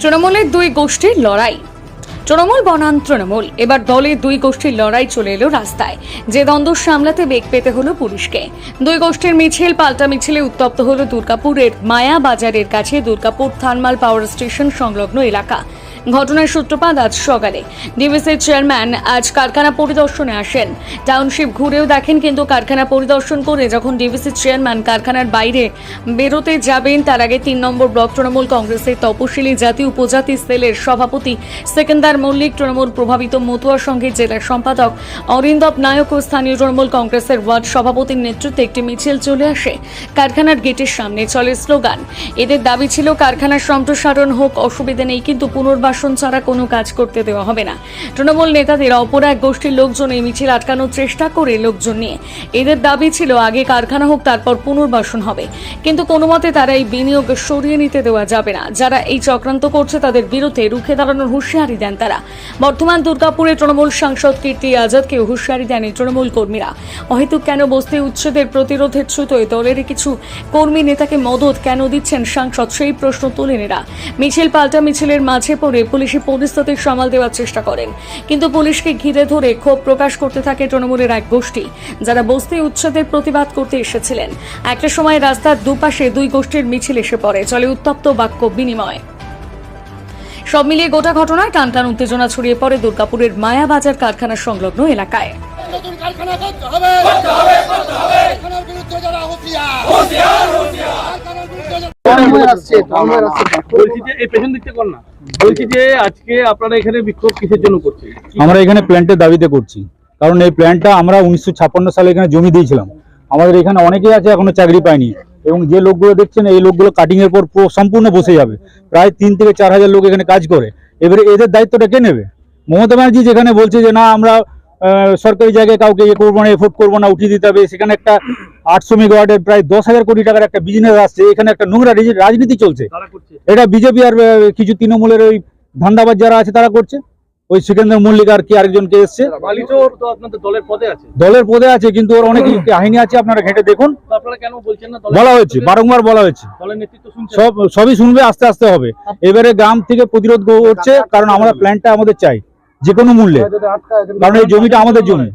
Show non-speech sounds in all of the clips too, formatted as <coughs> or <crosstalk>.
তৃণমূলের দুই গোষ্ঠীর লড়াই। তৃণমূল বনাম তৃণমূল। এবার দলের দুই গোষ্ঠীর লড়াই চলে এলো রাস্তায়। যে দ্বন্দ্ব সামলাতে বেগ পেতে হলো পুলিশকে। দুই গোষ্ঠীর মিছিল, পাল্টা মিছিলে উত্তপ্ত হলো দুর্গাপুরের মায়া বাজারের কাছে দুর্গাপুর থানমাল পাওয়ার স্টেশন সংলগ্ন এলাকা। ঘটনার সূত্রপাত আজ সকালে। ডিভিসির চেয়ারম্যান আজ কারখানা পরিদর্শনে আসেন। টাউনশিপ ঘুরেও দেখেন কিন্তু কারখানা পরিদর্শন করে যখন ডিভিসির চেয়ারম্যান কারখানার বাইরে বেরোতে যাবেন, তার আগে তিন নম্বর ব্লক তৃণমূল কংগ্রেসের তপশিলি জাতি উপজাতি সেলের সভাপতি সেকেন্দার মল্লিক, তৃণমূল প্রভাবিত মতুয়া সংঘের জেলা সম্পাদক অরিন্দব নায়ক ও স্থানীয় তৃণমূল কংগ্রেসের ওয়ার্ড সভাপতির নেতৃত্বে একটি মিছিল চলে আসে। কারখানার গেটের সামনে চলে স্লোগান। এদের দাবি ছিল, কারখানার সম্প্রসারণ হোক, অসুবিধা নেই, কিন্তু পুনর্বাসন ছাড়া কোনো কাজ করতে দেওয়া হবে না। তৃণমূল নেতাদের অপর এক গোষ্ঠীর লোকজন এই মিছিল আটকানোর চেষ্টা করে লোকজন নিয়ে। এদের দাবি ছিল আগে কারখানা হোক, তারপর পুনর্বাসন হবে। কিন্তু কোনো মতে তারা এই বিনিয়োগ সরিয়ে নিতে দেওয়া যাবে না। যারা এই চক্রান্ত করছে, তাদের বিরুদ্ধে রুখে দাঁড়ানোর হুঁশিয়ারি দেন তারা। বর্তমান দুর্গাপুরে তৃণমূল সাংসদ কীর্তি আজাদকে হুঁশিয়ারি দেন এই তৃণমূল কর্মীরা। অহেতুক কেন বস্তি উচ্ছেদের প্রতিরোধের ছুতোয় দলের কিছু কর্মী নেতাকে মদত কেন দিচ্ছেন সাংসদ, সেই প্রশ্ন তোলেন এরা। মিছিল পাল্টা মিছিলের মাঝে পড়ে পুলিশি পরিস্থিতি সামাল দেওয়ার চেষ্টা করেন। কিন্তু পুলিশকে ঘিরে ধরে ক্ষোভ প্রকাশ করতে থাকে তৃণমূলের এক গোষ্ঠী, যারা বস্তি উচ্ছেদের প্রতিবাদ করতে এসেছিলেন। একটা সময় রাস্তার দুপাশে দুই গোষ্ঠীর মিছিল এসে পড়ে, চলে উত্তপ্ত বাক্য বিনিময়। সব মিলিয়ে গোটা ঘটনায় টানটান উত্তেজনা ছড়িয়ে পড়ে দুর্গাপুরের মায়াবাজার কারখানা সংলগ্ন এলাকায়। নতুন কারখানা করতে হবে। করতে হবে করতে হবে। কারখানার বিরুদ্ধে যারা হুঁশিয়ার। হুঁশিয়ার হুঁশিয়ার। কারখানার বিরুদ্ধে যারা বলছি যে এই পেছন দিকটা কর না। বলছি যে আজকে আপনারা এখানে বিক্ষোভ কিসের জন্য করছেন? আমরা এখানে প্ল্যান্টের দাবিতে করছি। কারণ এই প্ল্যান্টটা আমরা উনিশশো ছাপ্পান্ন সালে এখানে জমি দিয়েছিলাম। আমাদের এখানে অনেকেই আছে এখনও চাকরি পায়নি। এবং যে লোকগুলো দেখছেন এই লোকগুলো কাটিং এর পর সম্পূর্ণ বসে যাবে। প্রায় তিন থেকে চার হাজার লোক এখানে কাজ করে। এবারে এদের দায়িত্বটা কে নেবে? মমতা ব্যানার্জি যেখানে বলছে যে না আমরা সরকারি জায়গায় কাউকে ইয়ে করব না এফোর্ট করব না উঠিয়ে দিতে হবে। সেখানে একটা আটশো মেগাওয়াটের প্রায় দশ হাজার কোটি টাকার একটা বিজনেস আসছে। এখানে একটা নোংরা রাজনীতি চলছে। এটা বিজেপি আর কিছু তৃণমূলের ওই ধান্দাবাজ যারা আছে তারা করছে। ওই সিকেন্দ্র মল্লিক আর কি আরেকজনকে এসছে। দলের পদে আছে। দলের পদে আছে কিন্তু ওর অনেক <coughs> কাহিনী আছে আপনারা ঘেটে দেখুন। বলা হয়েছে বারংবার বলা হয়েছে। সব সবই শুনবে আস্তে আস্তে হবে। এবারে গ্রাম থেকে প্রতিরোধ করছে কারণ আমরা প্ল্যানটা আমাদের চাই। যে কোনো মূল্যে কারণ এই জমিটা আমাদের জমি।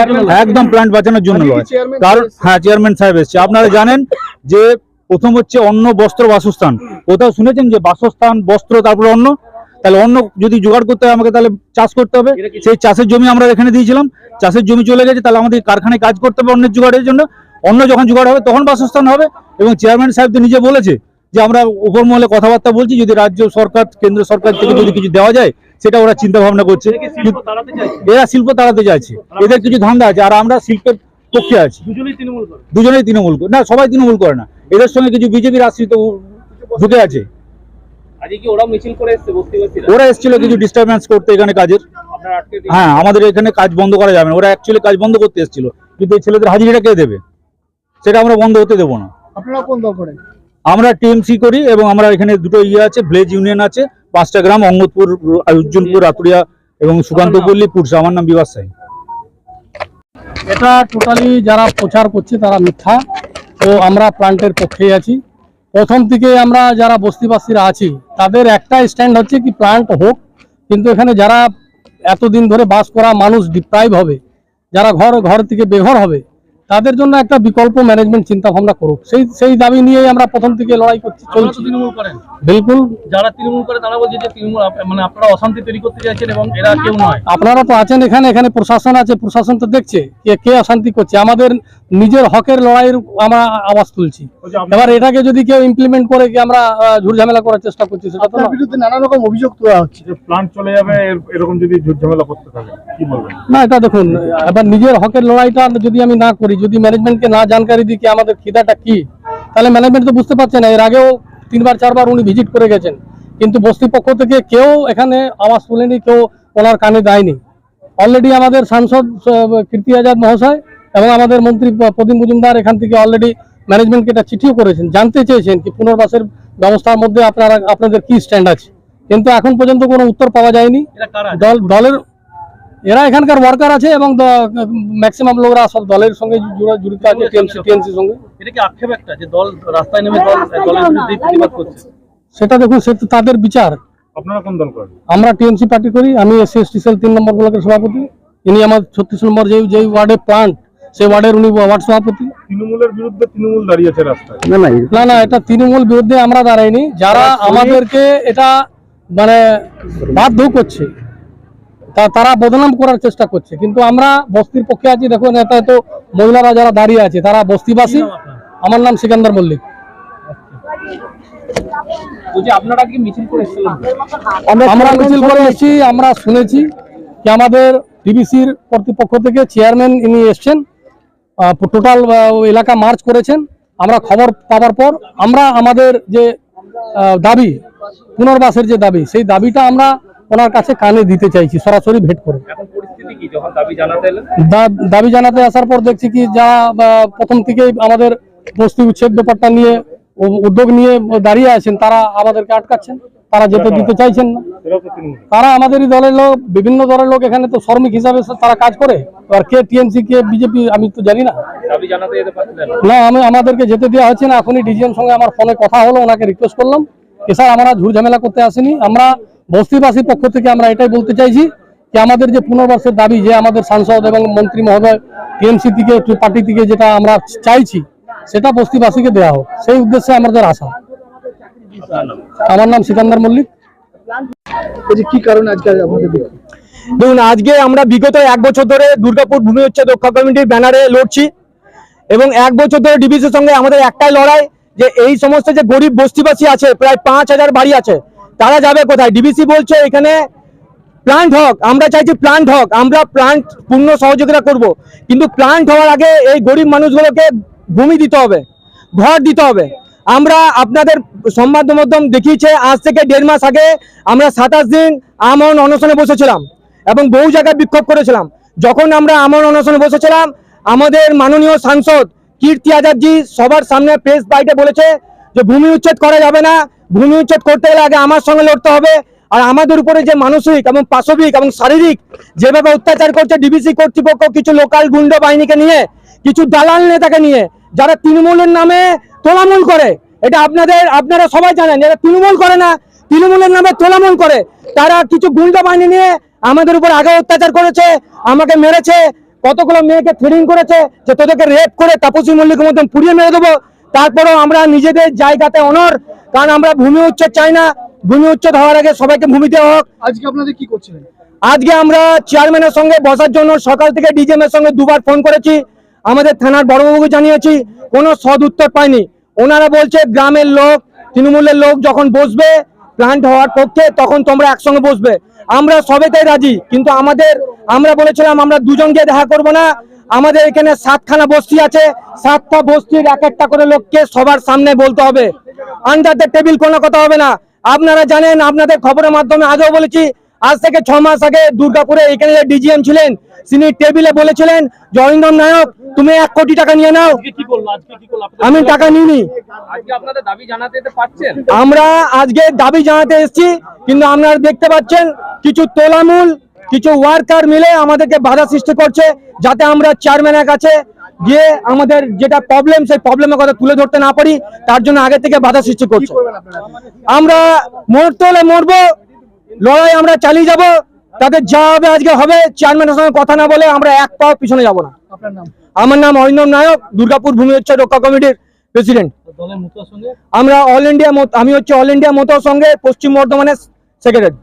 জন্য একদম প্ল্যান্ট বাঁচানোর জন্য নয় কারণ হ্যাঁ চেয়ারম্যান সাহেব এসছে। আপনারা জানেন যে প্রথম হচ্ছে অন্ন বস্ত্র বাসস্থান। কোথাও শুনেছেন যে বাসস্থান বস্ত্র তারপরে অন্ন? তাহলে অন্য যদি জোগাড় করতে হয় আমাকে তাহলে চাষ করতে হবে। সেই চাষের জমি আমরা এখানে দিয়েছিলাম। চাষের জমি চলে গেছে তাহলে আমাদের কারখানায় কাজ করতে হবে অন্যের জোগাড়ের জন্য। অন্য যখন জোগাড় হবে তখন বাসস্থান হবে। এবং চেয়ারম্যান সাহেব তো নিজে বলেছে যে আমরা উপর মহলে কথাবার্তা বলছি যদি রাজ্য সরকার কেন্দ্র সরকার থেকে যদি কিছু দেওয়া যায় সেটা ওরা চিন্তা ভাবনা করছে এরা শিল্প তাড়াতে চাইছে। এদের কিছু ধান্দা আছে আর আমরা শিল্পের পক্ষে আছি। দুজনেই তৃণমূল করে। দুজনেই তৃণমূল করে- না সবাই তৃণমূল করে না। এদের সঙ্গে কিছু বিজেপির আশ্রিত ঢুকে আছে। ওরা মিছিল করে এসছে বস্তিবাসীরা ওরা এসেছিল কিছু ডিস্টারবেন্স করতে এখানে কাজের। হ্যাঁ আমাদের এখানে কাজ বন্ধ করা যাবে না। ওরা অ্যাকচুয়ালি কাজ বন্ধ করতে এসেছিল। কিন্তু এই ছেলেদের হাজিরিটা কে দেবে? সেটা আমরা বন্ধ হতে দেবো না। আপনারা কোন দল করেন? আমরা টিএমসি করি এবং আমরা এখানে দুটো ইয়ে আছে ব্লেজ ইউনিয়ন আছে। পাঁচটা গ্রাম, অঙ্গদপুর উজ্জ্বলপুর আতুরিয়া এবং সুকান্তপল্লী পুরসা। আমার নাম বিবাস সাই। এটা টোটালি যারা প্রচার করছে, তারা মিথ্যা। তো আমরা প্লান্টের পক্ষেই আছি। প্রথম থেকে আমরা যারা বস্তিবাসীরা আছি, তাদের একটা স্ট্যান্ড হচ্ছে কি প্লান্ট হোক, কিন্তু এখানে যারা এতদিন ধরে বাস করা মানুষ ডিপ্রাইভ হবে, যারা ঘর ঘর থেকে বেঘর হবে তাদের জন্য একটা বিকল্প ম্যানেজমেন্ট চিন্তা ভাবনা করুক। সেই সেই দাবি নিয়েই আমরা প্রথম থেকে লড়াই করছি চলছি। তৃণমূল করেন? বিলকুল। যারা তৃণমূল করে তারা বলছে যে তৃণমূল মানে আপনারা অশান্তি তৈরি করতে চাইছেন এবং এরা কেউ নয়। আপনারা তো আছেন এখানে এখানে প্রশাসন আছে প্রশাসন তো দেখছে কে কে অশান্তি করছে। আমাদের নিজের হকের লড়াইয়ের আমরা আওয়াজ তুলছি। এবার এটাকে যদি কেউ ইমপ্লিমেন্ট করে কি আমরা ঝুটঝামেলা করার চেষ্টা করছি সেটা তো বিরুদ্ধে নানা রকম অভিযোগ তোলা হচ্ছে। যে প্লান্ট চলে যাবে এরকম যদি ঝামেলা করতে থাকে কি বলবেন? না এটা দেখুন এবার নিজের হকের লড়াইটা যদি আমি না করি যদি ম্যানেজমেন্টকে না জানকারি দিই কি আমাদের খিদাটা কি তাহলে ম্যানেজমেন্ট তো বুঝতে পারছে না। এর আগেও তিনবার চারবার উনি ভিজিট করে গেছেন। কিন্তু বস্তি পক্ষ থেকে কেউ এখানে আওয়াজ তুলেনি কেউ ওনার কানে দেয়নি। অলরেডি আমাদের সাংসদ কীর্তি আজাদ মহাশয় এবং আমাদের মন্ত্রী প্রদীপ মজুমদার এখান থেকে অলরেডি ম্যানেজমেন্টকে এটা চিঠিও করেছেন জানতে চেয়েছেন কি পুনর্বাসের ব্যবস্থার মধ্যে আপনারা আপনাদের কি স্ট্যান্ড আছে। কিন্তু এখন পর্যন্ত কোনো উত্তর পাওয়া যায়নি। এরা দল দলের এরা এখানকার ওয়ার্কার আছে এবং ম্যাক্সিমাম লোকরা সব দলের সঙ্গে জুড়ে- জড়িত আছে টিএমসি টিএমসির সঙ্গে। এটা কি আক্ষেপ একটা যে দল রাস্তায় নেমে দল দলের বিরুদ্ধে প্রতিবাদ করছে? সেটা দেখুন সে তো তাদের বিচার। আপনারা কোন দল করেন? আমরা টিএমসি পার্টি করি আমি এসসি এসটি সেল তিন নম্বর ব্লকের সভাপতি ইনি আমার ছত্রিশ নম্বর যেই যেই ওয়ার্ডে প্লান্ট সেই ওয়ার্ডের উনি ওয়ার্ড সভাপতি। তৃণমূলের বিরুদ্ধে তৃণমূল দাঁড়িয়েছে রাস্তায়। না না এটা তৃণমূল বিরুদ্ধে আমরা দাঁড়াইনি। যারা আমাদেরকে এটা মানে বাধ্য করছে তারা বদনাম করার চেষ্টা করছে। কিন্তু আমরা বস্তির পক্ষে আছি দেখুন এটা তো মহিলারা যারা দাঁড়িয়ে আছে তারা বস্তিবাসী। আমার নাম সিকান্দার মল্লিক। আপনারা কি মিছিল করে আমরা মিছিল করে এসেছি আমরা শুনেছি যে আমাদের ডিবিসির কর্তৃপক্ষ থেকে চেয়ারম্যান ইনি এসছেন। টোটাল এলাকা মার্চ করেছেন। আমরা খবর পাওয়ার পর আমরা আমাদের যে দাবি পুনর্বাসের যে দাবি সেই দাবিটা আমরা ওনার কাছে কানে দিতে চাইছি সরাসরি ভেট করে। এখন পরিস্থিতি কি? যখন দাবি জানাতে দা- দাবি জানাতে আসার পর দেখছি কি যা প্রথম থেকেই আমাদের বস্তি উচ্ছেদ ব্যাপারটা নিয়ে উদ্যোগ নিয়ে দাঁড়িয়ে আছেন তারা আমাদেরকে আটকাচ্ছেন তারা যেতে দিতে চাইছেন না। তারা আমাদেরই দলের লোক বিভিন্ন দলের লোক এখানে তো শ্রমিক হিসাবে তারা কাজ করে। আর কে টিএমসি কে বিজেপি আমি তো জানি না। না? না আমি আমাদেরকে যেতে দেওয়া হচ্ছে না এখনই ডিজিএম সঙ্গে আমার ফোনে কথা হলো ওনাকে রিকোয়েস্ট করলাম। যে স্যার আমরা ঝুট ঝামেলা করতে আসিনি। আমরা বস্তিবাসীর পক্ষ থেকে আমরা এটাই বলতে চাইছি যে আমাদের যে পুনর্বাসের দাবি যে আমাদের সাংসদ এবং মন্ত্রী মহোদয় টিএমসি থেকে পার্টি থেকে যেটা আমরা চাইছি সেটা বস্তিবাসীকে দেওয়া হোক। সেই উদ্দেশ্যে আমাদের আশা। আমার নাম সিকান্দার মল্লিক। বলছি কি কারণে আজকে আপনাদের? দেখুন, আজকে আমরা বিগত এক বছর ধরে দুর্গাপুর ভূমি উচ্ছেদ রক্ষা কমিটির ব্যানারে লড়ছি এবং এক বছর ধরে ডিবিসির সঙ্গে আমাদের একটাই লড়াই যে এই সমস্ত যে গরিব বস্তিবাসী আছে, প্রায় পাঁচ হাজার বাড়ি আছে, তারা যাবে কোথায়? ডিবিসি বলছে এখানে প্লান্ট হক, আমরা চাইছি প্লান্ট হক, আমরা প্লান্ট পূর্ণ সহযোগিতা করব। কিন্তু প্লান্ট হওয়ার আগে এই গরিব মানুষগুলোকে ভূমি দিতে হবে, ঘর দিতে হবে। আমরা আপনাদের সংবাদ মাধ্যম দেখিয়েছে, আজ থেকে দেড় মাস আগে আমরা সাতাশ দিন আমন অনশনে বসেছিলাম। এবং বহু জায়গায় বিক্ষোভ করেছিলাম। যখন আমরা আমন অনশনে বসেছিলাম, আমাদের মাননীয় সাংসদ কীর্তি আজাদজি সবার সামনে প্রেস বাইটে বলেছে যে ভূমি উচ্ছেদ করা যাবে না, ভূমি উচ্ছেদ করতে গেলে আগে আমার সঙ্গে লড়তে হবে। আর আমাদের উপরে যে মানসিক এবং পাশবিক এবং শারীরিক যেভাবে অত্যাচার করছে ডিবিসি কর্তৃপক্ষ, কিছু লোকাল গুন্ড বাহিনীকে নিয়ে, কিছু দালাল নেতাকে নিয়ে, যারা তৃণমূলের নামে তোলামূল করে, এটা আপনাদের, আপনারা সবাই জানেন যারা তৃণমূল করে না, তৃণমূলের নামে তোলামূল করে। তারা কিছু গুন্ডা বাহিনী নিয়ে আমাদের উপর আগে অত্যাচার করেছে আমাকে মেরেছে কতগুলো মেয়েকে থ্রেডিং করেছে যে তোদেরকে রেপ করে তাপসী মল্লিকের মধ্যে পুড়িয়ে মেরে দেবো। তারপরেও আমরা নিজেদের জায়গাতে অনর কারণ আমরা ভূমি উচ্ছেদ চাই না। ভূমি উচ্ছেদ হওয়ার আগে সবাইকে ভূমি দেওয়া হোক। আজকে আপনাদের কি করছিলেন? আজকে আমরা চেয়ারম্যানের সঙ্গে বসার জন্য সকাল থেকে ডিজিএম এর সঙ্গে দুবার ফোন করেছি। আমাদের থানার বড়বাবুকে জানিয়েছি কোনো সদ উত্তর পাইনি ওনারা বলছে গ্রামের লোক তৃণমূলের লোক যখন বসবে প্লান্ট হওয়ার পক্ষে তখন তোমরা একসঙ্গে বসবে। আমরা সবেতেই রাজি, কিন্তু আমাদের, আমরা বলেছিলাম আমরা দুজন গিয়ে দেখা করব না। আমাদের এখানে সাতখানা বস্তি আছে, সাতটা বস্তির এক একটা করে লোককে সবার সামনে বলতে হবে। আন্ডার দ্য টেবিল কোনো কথা হবে না। আপনারা জানেন, আপনাদের খবরের মাধ্যমে আজও বলেছি আজ থেকে ছ মাস আগে দুর্গাপুরে এখানে যে ডিজিএম ছিলেন তিনি টেবিলে বলেছিলেন জয়ন্দম নায়ক তুমি এক কোটি টাকা নিয়ে নাও। আমি টাকা নিইনি। আমরা আজকে দাবি জানাতে এসেছি কিন্তু আপনারা দেখতে পাচ্ছেন কিছু তোলামূল কিছু ওয়ার্কার মিলে আমাদেরকে বাধা সৃষ্টি করছে যাতে আমরা চেয়ারম্যানের কাছে গিয়ে আমাদের যেটা প্রবলেম সেই প্রবলেমের কথা তুলে ধরতে না পারি তার জন্য আগে থেকে বাধা সৃষ্টি করছে। আমরা মরতে হলে মরবো লড়াই আমরা চালিয়ে যাব তাদের যা হবে আজকে হবে চেয়ারম্যানের সঙ্গে কথা না বলে আমরা এক পাও পিছনে যাব না। আমার নাম অরিন্দম নায়ক দুর্গাপুর ভূমি হচ্ছে রক্ষা কমিটির প্রেসিডেন্ট আমরা অল ইন্ডিয়া আমি হচ্ছে অল ইন্ডিয়া মতো সঙ্গে পশ্চিম বর্ধমানের সেক্রেটারি